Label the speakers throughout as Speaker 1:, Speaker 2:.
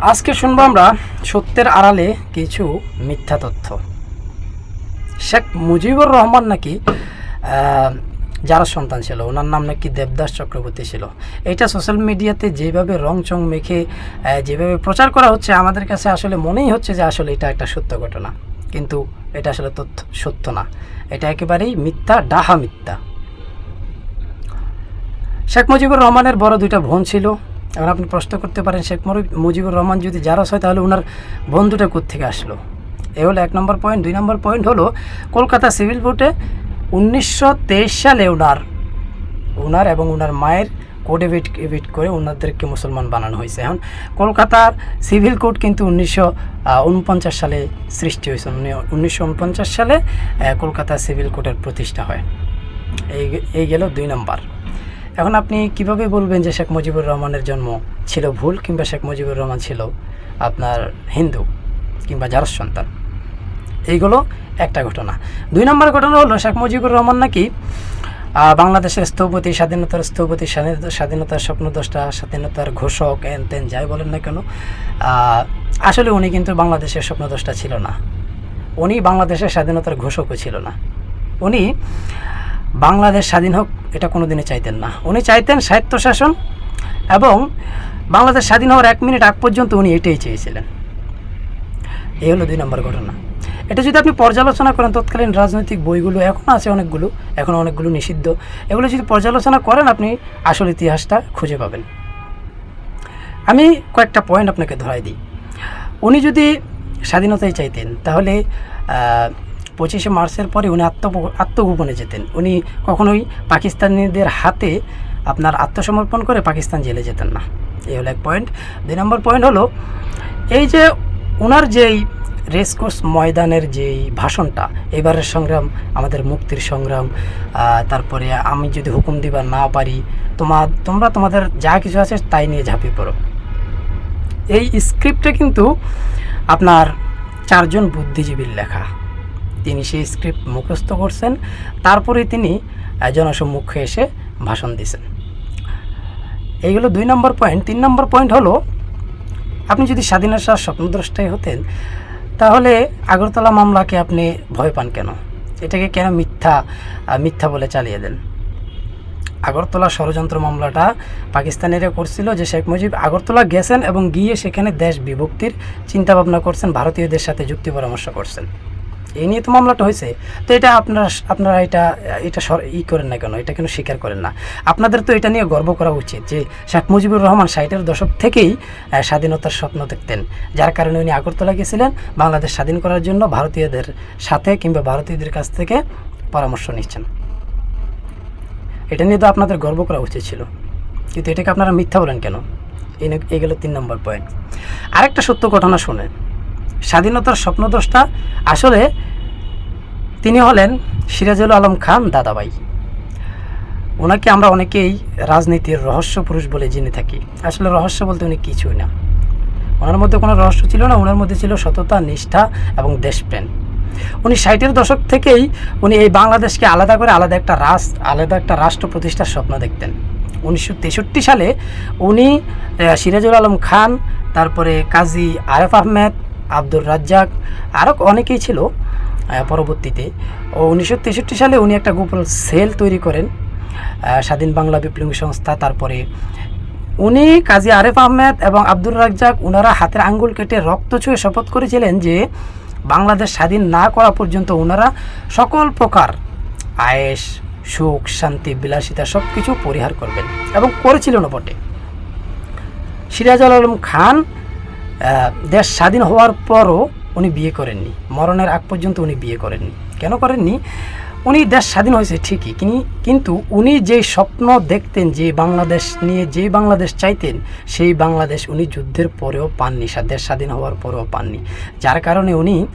Speaker 1: আজকে শুনব আমরা সত্যের আড়ালে কিছু মিথ্যা তথ্য। শেখ মুজিবুর রহমান নাকি যারা সন্তান ছিল, ওনার নাম নাকি দেবদাস চক্রবর্তী ছিল। এটা সোশ্যাল মিডিয়াতে যেভাবে রং চং মেখে যেভাবে প্রচার করা হচ্ছে, আমাদের কাছে আসলে মনেই হচ্ছে যে আসলে এটা একটা সত্য ঘটনা। কিন্তু এটা আসলে তথ্য সত্য না। এটা একেবারেই মিথ্যা, ডাহা মিথ্যা। শেখ মুজিবুর রহমানের বড় দুইটা বোন ছিল এখন আপনি প্রশ্ন করতে পারেন, শেখ মুজিবুর রহমান যদি জারস হয়, তাহলে ওনার বন্ধুটা দুটা থেকে আসলো? এ হলো এক নম্বর পয়েন্ট দুই নম্বর পয়েন্ট হলো, কলকাতা সিভিল কোর্টে উনিশশো তেইশ সালে ওনার ওনার এবং ওনার মায়ের কোড এভিট এভিট করে ওনাদেরকে মুসলমান বানানো হয়েছে। এখন কলকাতার সিভিল কোড কিন্তু উনিশশো উনপঞ্চাশ সালে সৃষ্টি হয়েছে। উনিশশো উনপঞ্চাশ সালে কলকাতা সিভিল কোর্টের প্রতিষ্ঠা হয়। এই এই গেল দুই নম্বর। এখন আপনি কীভাবে বলবেন যে শেখ মুজিবুর রহমানের জন্ম ছিল ভুল কিংবা শেখ মুজিবুর রহমান ছিল আপনার হিন্দু কিংবা যার সন্তান? এইগুলো একটা ঘটনা। দুই নম্বর ঘটনা হলো, শেখ মুজিবুর রহমান নাকি বাংলাদেশের স্থপতি, স্বাধীনতার স্থপতি, স্বাধীনতা- স্বাধীনতার স্বপ্নদ্রষ্টা, স্বাধীনতার ঘোষক, এন তেন যাই বলেন না কেন আসলে উনি কিন্তু বাংলাদেশের স্বপ্নদ্রষ্টা ছিল না। উনি বাংলাদেশের স্বাধীনতার ঘোষকও ছিল না। উনি বাংলাদেশ স্বাধীন হোক, এটা কোনোদিনই চাইতেন না। উনি চাইতেন স্বায়ত্তশাসন এবং বাংলাদেশ স্বাধীন হওয়ার এক মিনিট আগ পর্যন্ত উনি এটাই চেয়েছিলেন। এই হলো দুই নম্বর ঘটনা। এটা যদি আপনি পর্যালোচনা করেন, তৎকালীন রাজনৈতিক বইগুলো এখনও আছে অনেকগুলো, এখন অনেকগুলো নিষিদ্ধ। এগুলো যদি পর্যালোচনা করেন, আপনি আসল ইতিহাসটা খুঁজে পাবেন। আমি কয়েকটা পয়েন্ট আপনাকে ধরাই দিই। উনি যদি স্বাধীনতাই চাইতেন, তাহলে পঁচিশে মার্চের পরে উনি আত্ম আত্মগোপনে যেতেন। উনি কখনোই পাকিস্তানিদের হাতে আপনার আত্মসমর্পণ করে পাকিস্তান জেলে যেতেন না। এই হলো এক পয়েন্ট দুই নম্বর পয়েন্ট হলো, এই যে ওনার যেই রেসকোর্স ময়দানের যেই ভাষণটা, এবারের সংগ্রাম, আমাদের মুক্তির সংগ্রাম তারপরে আমি যদি হুকুম দিবার না পারি তোমার তোমরা তোমাদের যা কিছু আছে তাই নিয়ে ঝাঁপিয়ে পড়ো। এই স্ক্রিপ্টে কিন্তু আপনার চারজন বুদ্ধিজীবীর লেখা। তিনি সেই স্ক্রিপ্ট মুখস্থ করছেন। তারপরে তিনি জনসম্মুখে এসে ভাষণ দিয়েছেন এইগুলো দুই নম্বর পয়েন্ট। তিন নম্বর পয়েন্ট হলো, আপনি যদি স্বাধীনতার স্বপ্নদ্রষ্টাই হতেন, তাহলে আগরতলা মামলাকে আপনি ভয় পান কেন? এটাকে কেন মিথ্যা মিথ্যা বলে চালিয়ে দেন? আগরতলা ষড়যন্ত্র মামলাটা পাকিস্তানিরা করছিল যে শেখ মুজিব আগরতলা গেছেন এবং গিয়ে সেখানে দেশ বিভক্তির চিন্তা ভাবনা করছেন, ভারতীয়দের সাথে যুক্তি পরামর্শ করছেন। এই নিয়ে তো মামলাটা হয়েছে। তো এটা আপনারা আপনারা এটা এটা ই করেন না কেন? এটা কেন স্বীকার করেন না? আপনাদের তো এটা নিয়ে গর্ব করা উচিত যে শেখ মুজিবুর রহমান ষাটের দশক থেকেই স্বাধীনতার স্বপ্ন দেখতেন। যার কারণে উনি আগরতলা গেছিলেন বাংলাদেশ স্বাধীন করার জন্য ভারতীয়দের সাথে কিংবা ভারতীয়দের কাছ থেকে পরামর্শ নিচ্ছেন। এটা নিয়ে তো আপনাদের গর্ব করা উচিত ছিল। কিন্তু এটাকে আপনারা মিথ্যা বলেন কেন? নে- তিন নম্বর পয়েন্ট আরেকটা সত্য ঘটনা শোনেন স্বাধীনতার স্বপ্নদ্রষ্টা। আসলে তিনি হলেন সিরাজুল আলম খান দাদাবাই ওনাকে আমরা অনেকেই রাজনীতির রহস্য পুরুষ বলে জেনে থাকি। আসলে রহস্য বলতে উনি কিছুই না। ওনার মধ্যে কোনো রহস্য ছিল না, ওনার মধ্যে ছিল সততা, নিষ্ঠা এবং দেশপ্রেম। উনি ষাটের দশক থেকেই উনি এই বাংলাদেশকে আলাদা করে আলাদা একটা রাস আলাদা একটা রাষ্ট্র প্রতিষ্ঠার স্বপ্ন দেখতেন। উনিশশো তেষট্টি সালে উনি সিরাজুল আলম খান, তারপরে কাজী আরেফ আহমেদ আব্দুর রাজ্জাক, আরও অনেকেই ছিল পরবর্তীতে। ও উনিশশো তেষট্টি সালে উনি একটা গোপন সেল তৈরি করেন স্বাধীন বাংলা বিপ্লবী সংস্থা, তারপরে উনি কাজী আরেফ আহমেদ এবং আব্দুর রাজ্জাক ওনারা হাতের আঙ্গুল কেটে রক্ত ছুঁয়ে শপথ করেছিলেন যে বাংলাদেশ স্বাধীন না করা পর্যন্ত ওনারা সকল প্রকার আয়েস, সুখ, শান্তি, বিলাসিতা সব কিছু পরিহার করবেন এবং করেছিলেন বটে। সিরাজুল আলম খান দেশ স্বাধীন হওয়ার পরও উনি বিয়ে করেননি। মরণের আগ পর্যন্ত উনি বিয়ে করেননি। কেন করেননি? উনি দেশ স্বাধীন হয়েছে ঠিকই, কিনি- কিন্তু উনি যে স্বপ্ন দেখতেন যে বাংলাদেশ নিয়ে যে বাংলাদেশ চাইতেন, সেই বাংলাদেশ উনি যুদ্ধের পরেও পাননি দেশ স্বাধীন হওয়ার পরেও পাননি। যার কারণে উনি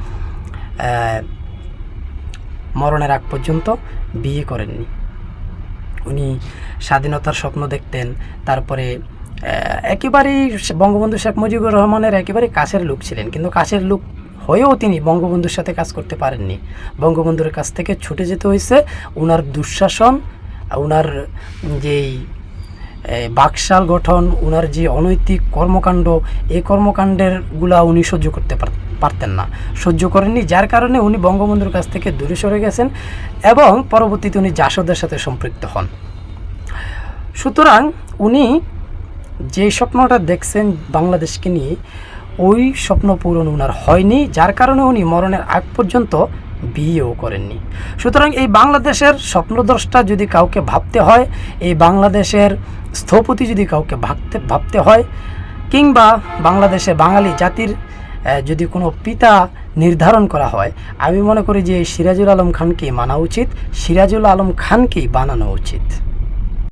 Speaker 1: মরণের আগ পর্যন্ত বিয়ে করেননি। উনি স্বাধীনতার স্বপ্ন দেখতেন, তারপরে একেবারেই বঙ্গবন্ধু শেখ মুজিবুর রহমানের একেবারে কাছের লোক ছিলেন, কিন্তু কাছের লোক হয়েও তিনি বঙ্গবন্ধুর সাথে কাজ করতে পারেননি। বঙ্গবন্ধুর কাছ থেকে ছুটে যেতে হয়েছে ওনার দুঃশাসন ওনার যেই বাকশাল গঠন ওনার যে অনৈতিক কর্মকাণ্ড এই কর্মকাণ্ডেরগুলা উনি সহ্য করতে পার- পারতেন না, সহ্য করেননি, যার কারণে উনি বঙ্গবন্ধুর কাছ থেকে দূরে সরে গেছেন এবং পরবর্তীতে উনি জাসদের সাথে সম্পৃক্ত হন। সুতরাং উনি যে স্বপ্নটা দেখছেন বাংলাদেশকে নিয়ে, ওই স্বপ্ন পূরণ ওনার হয়নি, যার কারণে উনি মরণের আগ পর্যন্ত বিয়েও করেননি। সুতরাং এই বাংলাদেশের স্বপ্নদ্রষ্টা যদি কাউকে ভাবতে হয়, এই বাংলাদেশের স্থপতি যদি কাউকে ভাবতে ভাবতে হয়, কিংবা বাংলাদেশে বাঙালি জাতির যদি কোনো পিতা নির্ধারণ করা হয়, আমি মনে করি যে সিরাজুল আলম খানকে মানা উচিত, সিরাজুল আলম খানকেই বানানো উচিত।